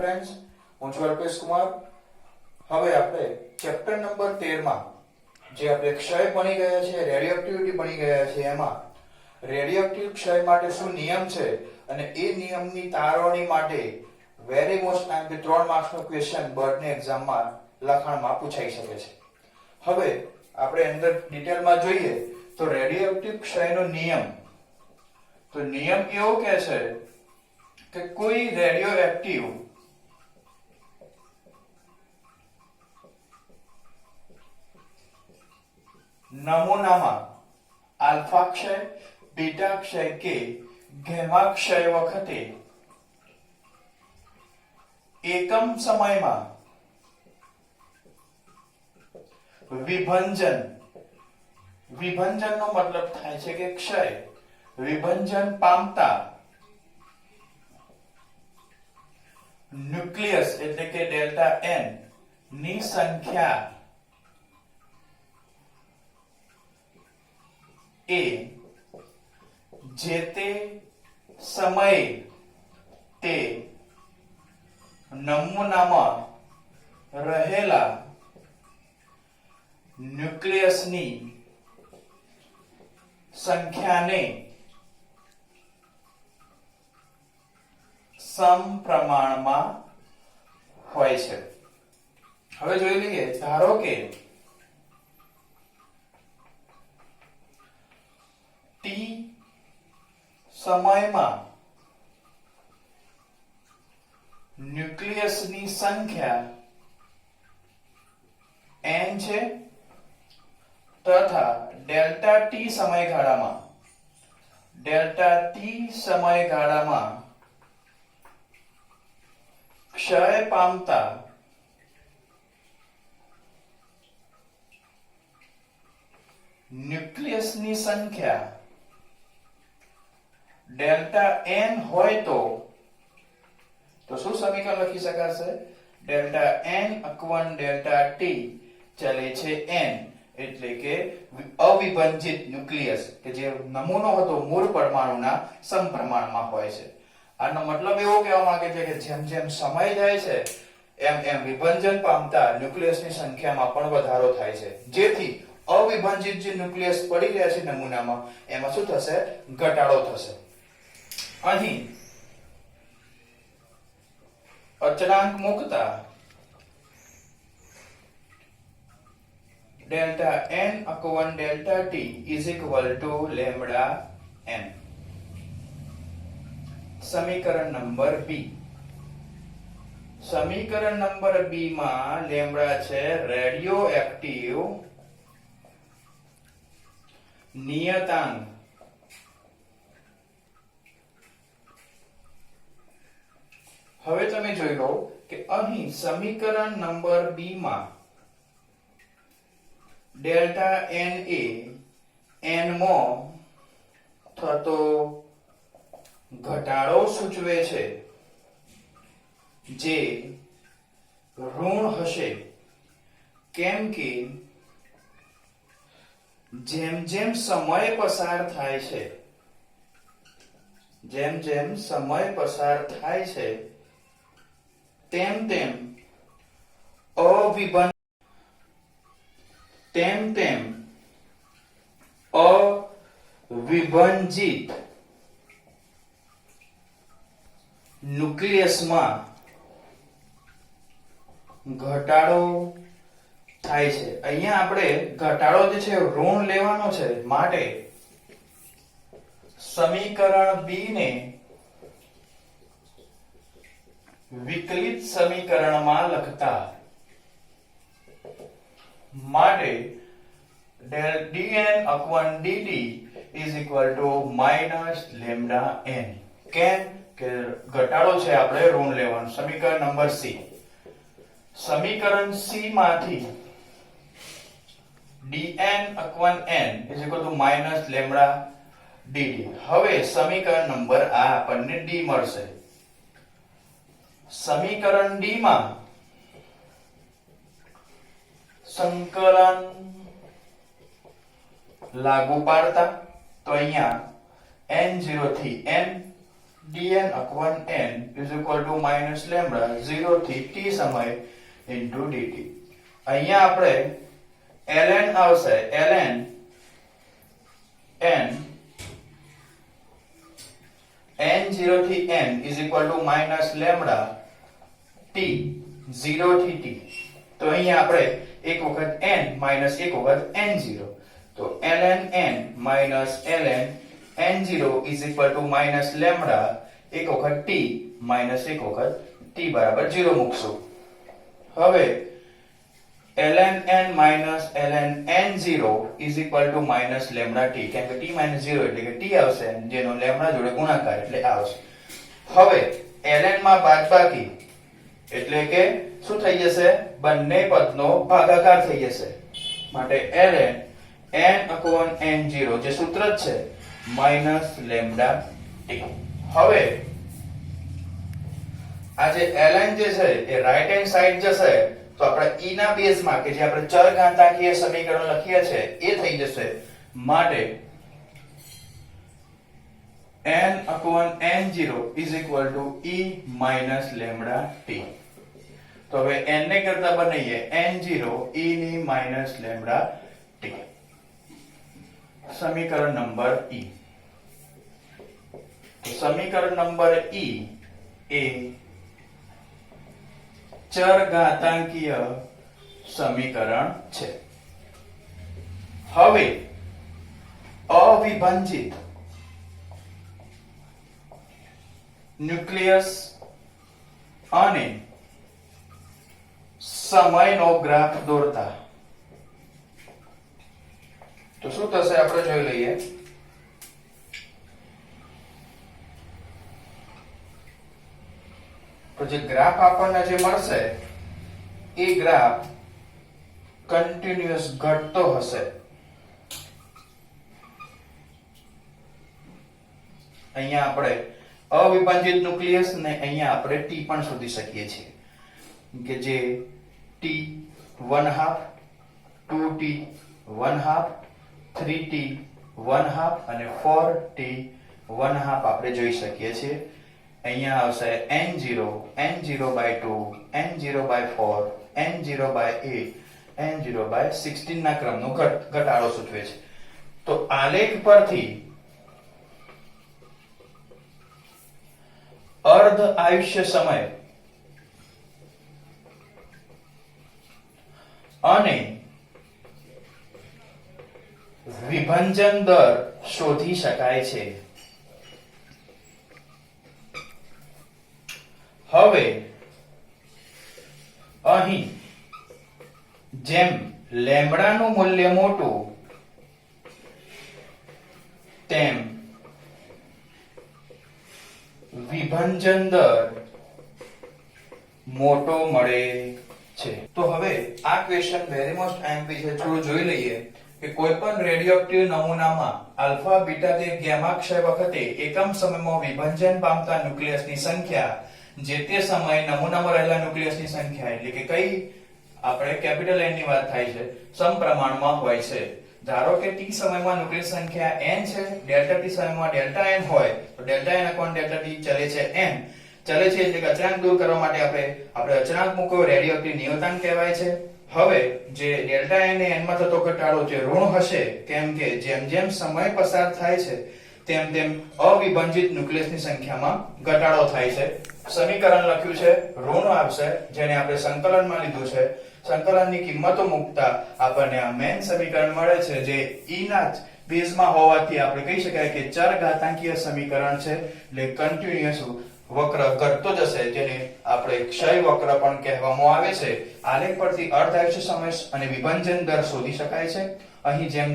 Friends હું છું અલ્પેશ કુમાર. હવે આપણે ચેપ્ટર નંબર 13 માં જે આપણે ક્ષય ભણી ગયા છે રેડિયોક્ટિવિટી ભણી ગયા છે એમાં રેડિયોક્ટિવ ક્ષય માટે શું નિયમ છે અને એ નિયમની તારવણી માટે વેરી મોસ્ટ ટાઈમ કે ત્રણ માર્ક્સનો ક્વેશ્ચન બોર્ડની એક્ઝામમાં લખાણમાં પૂછાઈ શકે છે. હવે આપણે અંદર ડિટેલમાં જોઈએ તો રેડિયોક્ટિવ ક્ષયનો નિયમ. તો નિયમ એવો કહે છે કે કોઈ રેડિયો એક્ટિવ નમૂનામાં આલ્ફા ક્ષય, બીટા ક્ષય કે ઘેમા ક્ષય વખતે. એકમ સમયમાં વિભંજન. વિભંજનનો મતલબ થાય છે કે ક્ષય. વિભંજન પામતા. ન્યુક્લિયસ એટલે કે ડેલ્ટા એનની સંખ્યા. એ જે તે સમયે તે નમૂનામાં રહેલા ન્યુક્લિયસની સંખ્યાને સમપ્રમાણમાં હોય છે. હવે જોઈ લઈએ, ધારો કે ટી સમયમાં ન્યુક્લિયસની સંખ્યા n છે તથા ડેલ્ટા ટી સમયગાળામાં, ડેલ્ટા t સમયગાળામાં ક્ષય પામતા ન્યુક્લિયસની સંખ્યા ડેલ્ટા n હોય તો તો શું સમીકરણ લખી શકાશે? ડેલ્ટા n અકવન ડેલ્ટા t ચલે છે n એટલે કે અવિભંજિત ન્યુક્લિયસ, કે જે નમૂનો હતો મૂળ પરમાણુના સમપ્રમાણમાં હોય છે. આનો મતલબ એવો કહેવા માંગે છે કે જેમ જેમ સમય જાય છે, એમ એમ વિભંજન પામતા ન્યુક્લિયસની સંખ્યામાં પણ વધારો થાય છે. જેથી અવિભંજિત જે ન્યુક્લિયસ પડી રહ્યા છે નમૂનામાં, એમાં શું થશે? ઘટાડો થશે. અહીં અચળાંક મૂકતા delta n અકવન delta t is equal to lambda n સમીકરણ નંબર બી સમીકરણ નંબર બી માં લેમ્બડા છે રેડિયો એક્ટિવ નિયતાંક હવે તમે જોઈ લો કે અહીં સમીકરણ નંબર બી માં ડેલ્ટા એન એ એનમાં થતો ઘટાડો સૂચવે છે, જે ઋણ હશે. કેમ કે જેમ જેમ સમય પસાર થાય છે, જેમ જેમ સમય પસાર થાય છે તેમ તેમ અવિભન તેમ તેમ અવિભંજિત ન્યુક્લિયસમાં ઘટાડો થાય છે. અહીંયા આપણે ઘટાડો જે છે, ઋણ લેવાનો છે માટે સમીકરણ બી ને વિકલિત સમીકરણમાં લખતા માટે dn upon dt is equal to minus lambda n. કેમ? કે ઘટાડો છે આપણે ઋણ લેવાનું. સમીકરણ નંબર સી. સમીકરણ c માંથી dn upon n is equal to minus lambda dt હવે સમીકરણ નંબર આ આપણને d મળશે. સમીકરણ ડી માં સંકલન લાગુ પાડતા તો અહીંયા n0 થી n dn upon n is equal to minus lambda 0 થી t સમય into dt અહીંયા આપણે ln આવશે ln n n 0 થી n is equal to minus lambda t 0 થી ટી તો અહીંયા આપણે એક વખત n માઇનસ એક વખત n0 તો ln n minus ln n0 is equal to minus lambda એક વખત t માઇનસ એક વખત t બરાબર 0 મૂકશું. હવે ln n minus ln n0 is equal to minus lambda t. કેમ કે t minus 0 એટલે કે t આવશે, જેનો લેમ્ડા જોડે ગુણાકાર એટલે આવશે. હવે ln માં બાદબાકી એટલે કે શું થઈ જશે? બંને પદનો ભાગાકાર થઈ જશે. માટે ln n upon n0 જે સૂત્ર જ છે t. હવે, આ જે ln જે છે, એ રાઈટ હેન્ડ સાઈડ જશે, તો આપણે e ના બેઝમાં કે જે આપણે ચર ઘાતાંકીય સમીકરણ લખીએ છે, એ થઈ જશે. માટે n upon n0 is equal to e minus lambda t. તો હવે n ને કરતા બનાવીએ. n0 e ની માઇનસ lambda t. સમીકરણ નંબર e. સમીકરણ નંબર e એ ચર ઘાતાંકીય સમીકરણ છે. હવે, અવિભાજિત ન્યુક્લિયસ અને સમયનો ગ્રાફ દોરતા. તો શું થશે? આપણે જોઈ લઈએ. તો જે ગ્રાફ આપણને જે મળશે, એ ગ્રાફ કન્ટિન્યુઅસ ઘટતો હશે. અહીંયા આપણે અવિભાજિત ન્યુક્લિયસ ને અહીંયા આપણે ટી પણ શોધી શકીએ છીએ. કે જે T one half two T one half three T one half અને ફોર ટી વન હાફ આપણે જોઈ શકીએ છીએ. અહીંયા આવશે N zero N zero by two N zero by four N zero by eight N zero by sixteen ના ક્રમનો ઘટ, ઘટાડો સૂચવે છે. તો આલેખ પરથી અર્ધ આયુષ્ય સમય અને વિભંજન દર શોધી શકાય છે. હવે અહીં જેમ લેમડાનું મૂલ્ય મોટું, તેમ વિભંજન દર મોટો મળે છે. તો હવે આ ક્વેશ્ચન વેરી મોસ્ટ એમપી છે. થોડું જોઈ લઈએ કે કોઈ પણ રેડિયોએક્ટિવ નમૂનામાં આલ્ફા, બીટા કે ગામા ક્ષય વખતે એકમ સમયમાં વિભંજન પામતા ન્યુક્લિયસની સંખ્યા જે તે સમયે નમૂનામાં રહેલા ન્યુક્લિયસની સંખ્યા એટલે કે કઈ આપણે કેપિટલ N ની વાત થાય છે, સમપ્રમાણમાં હોય છે. ધારો કે t સમયમાં ન્યુક્લિયસ સંખ્યા n છે, ડેલ્ટા t સમયમાં ડેલ્ટા n હોય, તો delta n upon delta t ચલે છે n. ચલે છે એટલે કે અચળાંક દૂર કરવા માટે આપણે આપણે અચળાંક મૂક્યો રેડિયોએક્ટિવ નિયતાંક કહેવાય છે. હવે જે ડેલ્ટા n એ માં થતો ઘટાડો જે ઋણ હશે, કેમ કે જેમ જેમ સમય પસાર થાય છે, તેમ તેમ અવિભાજિત ન્યુક્લિયસની સંખ્યામાં ઘટાડો થાય છે. સમીકરણ લખ્યું છે, ઋણ આવશે જેને આપણે સંકલનમાં લીધું છે. સંકલનની કિંમતો મૂકતા આપણને આ મેન સમીકરણ મળે છે, જે e જ બેઝમાં હોવાથી આપણે કહી શકાય કે ચર ઘાતાંકીય સમીકરણ છે, એટલે કન્ટિન્યુઅસ વક્ર ઘટતો જશે, જેને આપણે ક્ષય વક્ર પણ કહેવામાં આવે છે. આલેખ પરથી અર્ધ આયુષ્ય સમય અને વિભંજન દર શોધી શકાય છે. અહીં જેમ